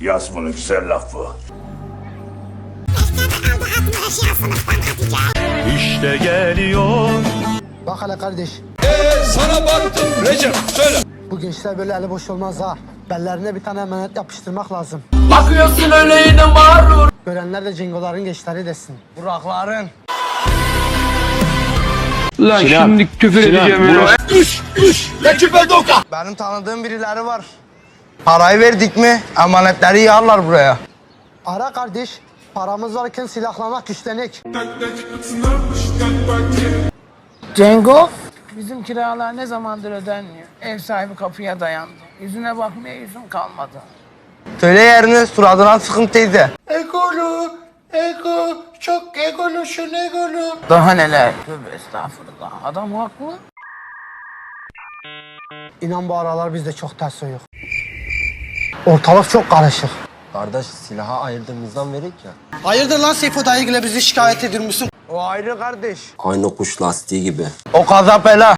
Yaz bunu güzel lafı. İşte geliyor Bak hele kardeş. Sana baktım Recep söyle. Bu gençler böyle eli boş olmaz ha. Bellerine bir tane emanet yapıştırmak lazım. Bakıyorsun öyle yine mağrur. Görenler de Cengoların gençleri desin. Burakların. Lan şimdi küfür edeceğim ya. Benim tanıdığım birileri var. Parayı verdik mi emanetleri yağarlar buraya. Ara kardeş. Paramız varken silahlanak güçlenek. Cengo, bizim kiralar ne zamandır ödenmiyor. Ev sahibi kapıya dayandı. Yüzüne bakmaya yüzüm kalmadı. Söyle yerini suratına sıkın teyze. Egolu, ego, çok egolusun egolu. Daha neler? Tövbe estağfurullah. Adam haklı. İnan bu aralar bizde çok ters yok. Ortalık çok karışık. Kardeş silaha ayırdığımızdan verek ya. Hayırdır lan Seyfo dayı ile bizi şikayet ediyormuşsun? O ayrı kardeş. Aynı kuş lastiği gibi. O kaza bela.